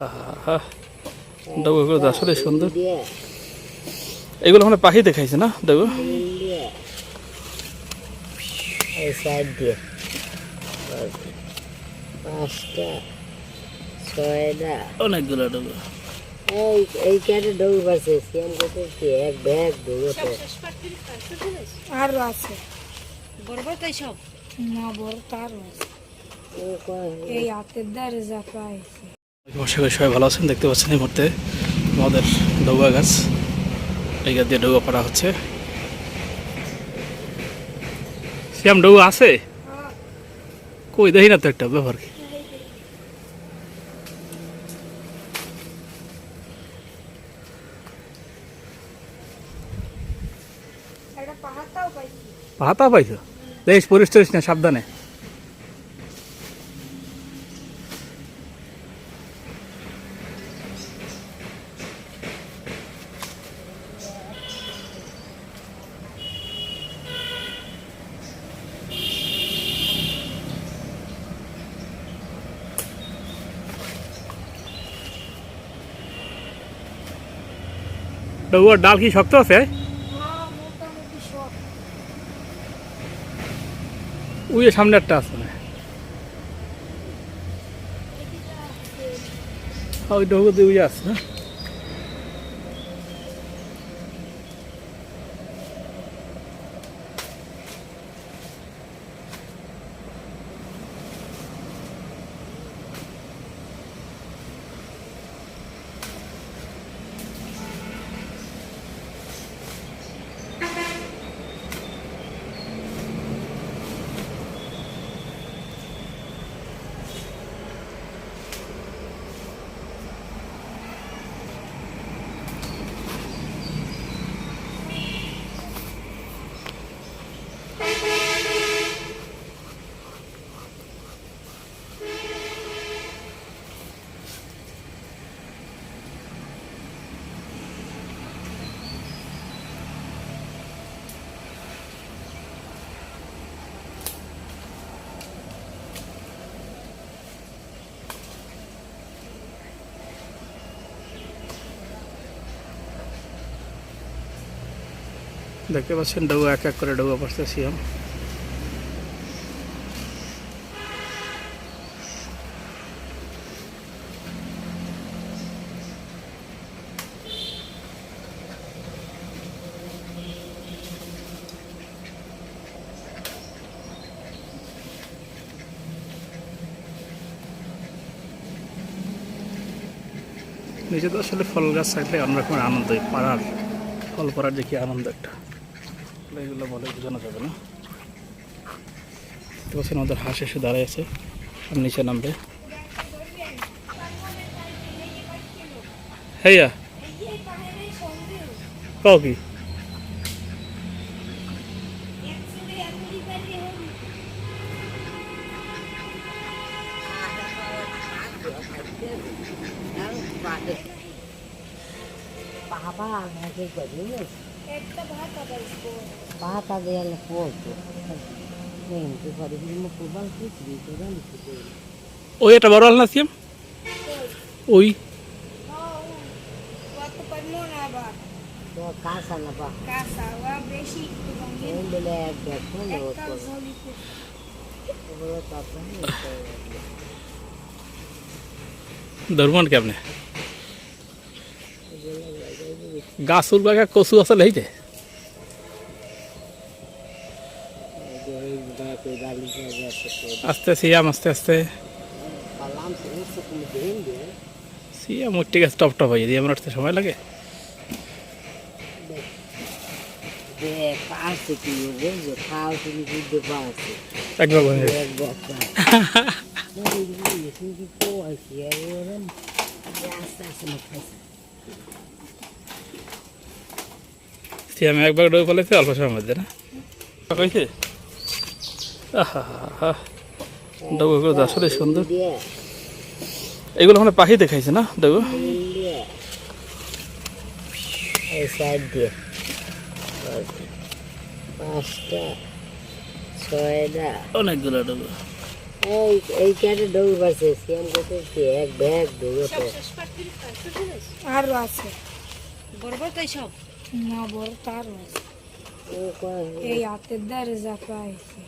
আহা, ডগুগুলো তো আসলে সুন্দর। এগুলো মানে পাখি দেখাইছে না ডগু সাইড দিয়ে। পাঁচটা ছয়টা। অনেকগুলো ডগু এই এই ক্যাটে ডবু পারছে সিএম কত কি এক ব্যাগ আরও আছে। সব? না বড় এই হাতের দ্বারে যা পাইছে আশা করি সবাই ভালো আছেন দেখতে পাচ্ছেন এই মুহূর্তে আমাদের ডৌয়া গাছ। এই গাছ দিয়ে ডৌয়া করা হচ্ছে। শ্যাম ডৌয়া আছে? কই দেখি না তো একটা ব্যাপার কি। পাহাড়টাও পাইছি। হাতা পাইছো? দেখিস পরিস টরিস না সাবধানে। ডৌয়ার ডাল কি শক্ত আছে? হ্যাঁ ওই সামনে একটা আছে না? ওই ডৌয়া দিয়ে আছে দেখতে পাচ্ছেন ডৌয়া এক এক করে ডৌয়া পড়তেছি আমি নিজে তো আসলে ফল গাছ থাকলে অন্যরকম আনন্দ পাড়ার ফল পড়ার যে কি আনন্দ একটা। আসলে এগুলো বলে বোঝানো যাবে না। তো পাচ্ছেন আমাদের হাঁস এসে দাঁড়ায় আছে নিচে নামবে। হ্যাঁ কও কি? বাবা, আমাকে করিস একটা ভাতা পাইছি পাতা দেয়ালে পড়তো কিন্তু পরে কিন্তু প্রবাল কিছু দিতে জানি কিছু ওই এটা বড় না সিএম ওই কত পারব না আবার তো কাঁচা না পা কাঁচা ওরা বেশি একটু রঙিন এই বলে এক ব্যাগ ফোন একটা গাছ উলবাগা কচু আছে লইতে আস্তে সিয়াম আস্তে আস্তে। সিয়াম উঠতে গেছে টপ টপ হয়ে দিয়ে আমার উঠতে সময় লাগে। একবার সিয়াম একবার ডোবে ফেলেছে অল্প সময়ের মধ্যে না? কইছে? আহা ডগুগুলো আসলে সুন্দর। এগুলো মানে পাখি দেখাইছে না ডগু? অনেকগুলো ডগু। এই এই ক্যাটে ডোর পাচ্ছে সিএম করতেছি এক ব্যাগ ডোবে তো আরও আছে। বড় তাই সব? না বড় তারও আছে। এই হাতের দ্বারে যা পাইছে।